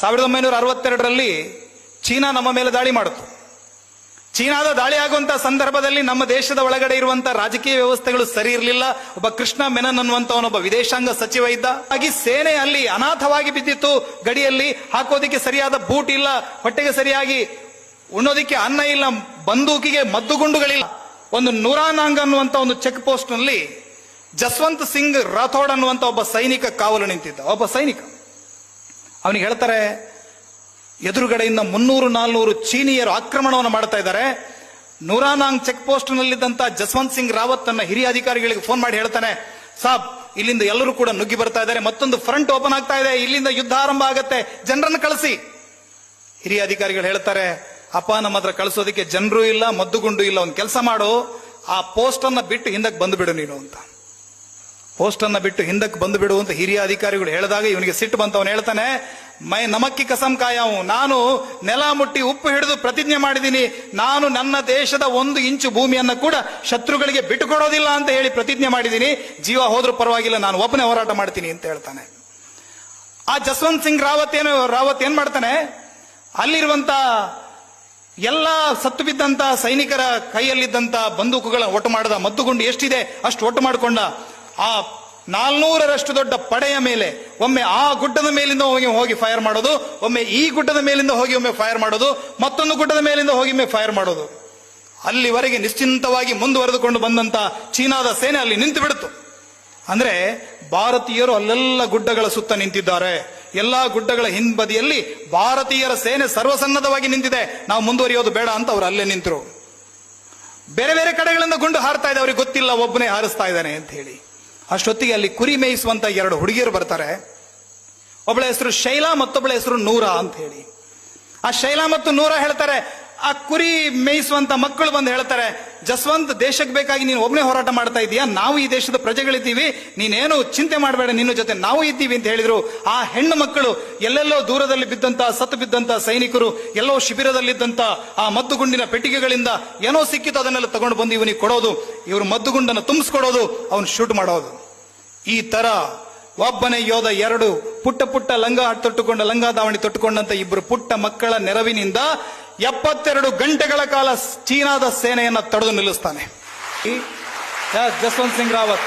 ಸಾವಿರದ ಒಂಬೈನೂರ ಅರವತ್ತೆರಡರಲ್ಲಿ ಚೀನಾ ನಮ್ಮ ಮೇಲೆ ದಾಳಿ ಮಾಡಿತು. ಚೀನಾದ ದಾಳಿ ಆಗುವಂತ ಸಂದರ್ಭದಲ್ಲಿ ನಮ್ಮ ದೇಶದ ಒಳಗಡೆ ಇರುವಂತಹ ರಾಜಕೀಯ ವ್ಯವಸ್ಥೆಗಳು ಸರಿ ಇರಲಿಲ್ಲ. ಒಬ್ಬ ಕೃಷ್ಣ ಮೆನನ್ ಅನ್ನುವಂತವನೊಬ್ಬ ವಿದೇಶಾಂಗ ಸಚಿವ ಇದ್ದ. ಹಾಗೆ ಸೇನೆ ಅಲ್ಲಿ ಅನಾಥವಾಗಿ ಬಿದ್ದಿತ್ತು. ಗಡಿಯಲ್ಲಿ ಹಾಕೋದಿಕ್ಕೆ ಸರಿಯಾದ ಬೂಟ್ ಇಲ್ಲ. ಹೊಟ್ಟೆಗೆ ಸರಿಯಾಗಿ ಉಣ್ಣೋದಿಕ್ಕೆ ಅನ್ನ ಇಲ್ಲ. ಬಂದೂಕಿಗೆ ಮದ್ದುಗುಂಡುಗಳಿಲ್ಲ. ಒಂದು ನೂರಾನಾಂಗ್ ಅನ್ನುವಂತ ಒಂದು ಚೆಕ್ ಪೋಸ್ಟ್ನಲ್ಲಿ ಜಸ್ವಂತ್ ಸಿಂಗ್ ರಾಥೋಡ್ ಅನ್ನುವಂತ ಒಬ್ಬ ಸೈನಿಕ ಕಾವಲು ನಿಂತಿದ್ದ. ಒಬ್ಬ ಸೈನಿಕ. ಅವನಿಗೆ ಹೇಳ್ತಾರೆ, ಎದುರುಗಡೆಯಿಂದ ಮುನ್ನೂರು, ನಾಲ್ನೂರು ಚೀನಿಯರು ಆಕ್ರಮಣವನ್ನು ಮಾಡ್ತಾ ಇದ್ದಾರೆ. ನೂರಾನಾಂಗ್ ಚೆಕ್ ಪೋಸ್ಟ್ ನಲ್ಲಿದ್ದಂತ ಜಸ್ವಂತ್ ಸಿಂಗ್ ರಾವತ್ ತನ್ನ ಹಿರಿಯ ಅಧಿಕಾರಿಗಳಿಗೆ ಫೋನ್ ಮಾಡಿ ಹೇಳ್ತಾನೆ, ಸಾಬ್, ಇಲ್ಲಿಂದ ಎಲ್ಲರೂ ಕೂಡ ನುಗ್ಗಿ ಬರ್ತಾ ಇದ್ದಾರೆ, ಮತ್ತೊಂದು ಫ್ರಂಟ್ ಓಪನ್ ಆಗ್ತಾ ಇದೆ, ಇಲ್ಲಿಂದ ಯುದ್ಧ ಆರಂಭ ಆಗತ್ತೆ, ಜನರನ್ನು ಕಳಿಸಿ. ಹಿರಿಯ ಅಧಿಕಾರಿಗಳು ಹೇಳ್ತಾರೆ, ಅಪ್ಪ, ನಮ್ಮ ಹತ್ರ ಕಳಿಸೋದಕ್ಕೆ ಜನರು ಇಲ್ಲ, ಮದ್ದುಗುಂಡು ಇಲ್ಲ, ಒಂದು ಕೆಲಸ ಮಾಡು, ಆ ಪೋಸ್ಟ್ ಅನ್ನ ಬಿಟ್ಟು ಹಿಂದಕ್ಕೆ ಬಂದುಬಿಡು ನೀನು ಅಂತ. ಪೋಸ್ಟ್ ಬಿಟ್ಟು ಹಿಂದಕ್ಕೆ ಬಂದು ಬಿಡು ಅಂತ ಹಿರಿಯ ಅಧಿಕಾರಿಗಳು ಹೇಳಿದಾಗ ಇವನಿಗೆ ಸಿಟ್ಟು ಬಂತ. ಅವನು ಹೇಳ್ತಾನೆ, ಮೈ ನಮಕ್ಕಿ ಕಸಂ ಕಾಯಾವು. ನಾನು ನೆಲ ಮುಟ್ಟಿ ಉಪ್ಪು ಹಿಡಿದು ಪ್ರತಿಜ್ಞೆ ಮಾಡಿದ್ದೀನಿ. ನಾನು ನನ್ನ ದೇಶದ ಒಂದು ಇಂಚು ಭೂಮಿಯನ್ನು ಕೂಡ ಶತ್ರುಗಳಿಗೆ ಬಿಟ್ಟುಕೊಡೋದಿಲ್ಲ ಅಂತ ಹೇಳಿ ಪ್ರತಿಜ್ಞೆ ಮಾಡಿದ್ದೀನಿ. ಜೀವ ಹೋದ್ರೂ ಪರವಾಗಿಲ್ಲ, ನಾನು ಒಬ್ಬನೇ ಹೋರಾಟ ಮಾಡ್ತೀನಿ ಅಂತ ಹೇಳ್ತಾನೆ. ಆ ಜಸ್ವಂತ್ ಸಿಂಗ್ ರಾವತ್ ಏನು, ರಾವತ್ ಏನ್ ಮಾಡ್ತಾನೆ? ಅಲ್ಲಿರುವಂತ ಎಲ್ಲ ಸತ್ತು ಬಿದ್ದಂತ ಸೈನಿಕರ ಕೈಯಲ್ಲಿದ್ದಂತ ಬಂದೂಕುಗಳ ಒಟ್ಟು ಮಾಡದ ಮದ್ದುಗುಂಡು ಎಷ್ಟಿದೆ? ಅಷ್ಟು ಒಟ್ಟು ಮಾಡಿಕೊಂಡ. ಆ ನಾಲ್ನೂರರಷ್ಟು ದೊಡ್ಡ ಪಡೆಯ ಮೇಲೆ, ಒಮ್ಮೆ ಆ ಗುಡ್ಡದ ಮೇಲಿಂದ ಹೋಗಿ ಹೋಗಿ ಫೈರ್ ಮಾಡೋದು, ಒಮ್ಮೆ ಈ ಗುಡ್ಡದ ಮೇಲಿಂದ ಹೋಗಿ ಒಮ್ಮೆ ಫೈರ್ ಮಾಡೋದು, ಮತ್ತೊಂದು ಗುಡ್ಡದ ಮೇಲಿಂದ ಹೋಗಿ ಒಮ್ಮೆ ಫೈರ್ ಮಾಡೋದು. ಅಲ್ಲಿವರೆಗೆ ನಿಶ್ಚಿಂತವಾಗಿ ಮುಂದುವರೆದುಕೊಂಡು ಬಂದಂತ ಚೀನಾದ ಸೇನೆ ಅಲ್ಲಿ ನಿಂತು ಬಿಡುತ್ತು ಅಂದ್ರೆ ಭಾರತೀಯರು ಅಲ್ಲೆಲ್ಲ ಗುಡ್ಡಗಳ ಸುತ್ತ ನಿಂತಿದ್ದಾರೆ. ಎಲ್ಲಾ ಗುಡ್ಡಗಳ ಹಿಂಬದಿಯಲ್ಲಿ ಭಾರತೀಯರ ಸೇನೆ ಸರ್ವಸನ್ನದ್ಧವಾಗಿ ನಿಂತಿದೆ. ನಾವು ಮುಂದುವರಿಯೋದು ಬೇಡ ಅಂತ ಅವರು ಅಲ್ಲೇ ನಿಂತರು. ಬೇರೆ ಬೇರೆ ಕಡೆಗಳಿಂದ ಗುಂಡು ಹಾರ್ತಾ ಇದೆ. ಅವ್ರಿಗೆ ಗೊತ್ತಿಲ್ಲ, ಒಬ್ಬನೇ ಹಾರಿಸ್ತಾ ಇದ್ದಾನೆ ಅಂತ ಹೇಳಿ. ಅಷ್ಟೊತ್ತಿಗೆ ಅಲ್ಲಿ ಕುರಿ ಮೇಯಿಸುವಂತ ಎರಡು ಹುಡುಗಿಯರು ಬರ್ತಾರೆ. ಒಬ್ಬಳ ಹೆಸರು ಶೈಲಾ, ಮತ್ತೊಬ್ಬಳ ಹೆಸರು ನೂರ ಅಂತ ಹೇಳಿ. ಆ ಶೈಲಾ ಮತ್ತು ನೂರ ಹೇಳ್ತಾರೆ ಆ ಕುರಿ ಮೇಯಿಸುವಂತ ಮಕ್ಕಳು ಬಂದು ಹೇಳ್ತಾರೆ, ಜಸ್ವಂತ್, ದೇಶಕ್ಕೆ ಬೇಕಾಗಿ ನೀನು ಒಬ್ಬನೇ ಹೋರಾಟ ಮಾಡ್ತಾ ಇದೀಯಾ? ನಾವು ಈ ದೇಶದ ಪ್ರಜೆಗಳಿದ್ದೀವಿ. ನೀನೇನು ಚಿಂತೆ ಮಾಡಬೇಡ, ನಿನ್ನ ಜೊತೆ ನಾವು ಇದ್ದೀವಿ ಅಂತ ಹೇಳಿದ್ರು. ಆ ಹೆಣ್ಣು ಮಕ್ಕಳು, ಎಲ್ಲೆಲ್ಲೋ ದೂರದಲ್ಲಿ ಬಿದ್ದಂತ, ಸತ್ತು ಬಿದ್ದಂತ ಸೈನಿಕರು, ಎಲ್ಲೋ ಶಿಬಿರದಲ್ಲಿದ್ದಂತ, ಆ ಮದ್ದುಗುಂಡಿನ ಪೆಟ್ಟಿಗೆಗಳಿಂದ ಏನೋ ಸಿಕ್ಕಿತು ಅದನ್ನೆಲ್ಲ ತಗೊಂಡು ಬಂದು ಇವನಿಗೆ ಕೊಡೋದು. ಇವರು ಮದ್ದುಗುಂಡನ್ನು ತುಂಬಿಸ್ಕೊಡೋದು, ಅವನು ಶೂಟ್ ಮಾಡೋದು. ಈ ತರ ಒಬ್ಬನೇ ಯೋಧ ಎರಡು ಪುಟ್ಟ ಪುಟ್ಟ ಲಂಗ ತೊಟ್ಟುಕೊಂಡ ಲಂಗ ದಾವಣಿ ತೊಟ್ಟುಕೊಂಡಂತ ಇಬ್ಬರು ಪುಟ್ಟ ಮಕ್ಕಳ ನೆರವಿನಿಂದ ಎಪ್ಪತ್ತೆರಡು ಗಂಟೆಗಳ ಕಾಲ ಚೀನಾದ ಸೇನೆಯನ್ನು ತಡೆದು ನಿಲ್ಲಿಸ್ತಾನೆ. ಜಸ್ವಂತ್ ಸಿಂಗ್ ರಾವತ್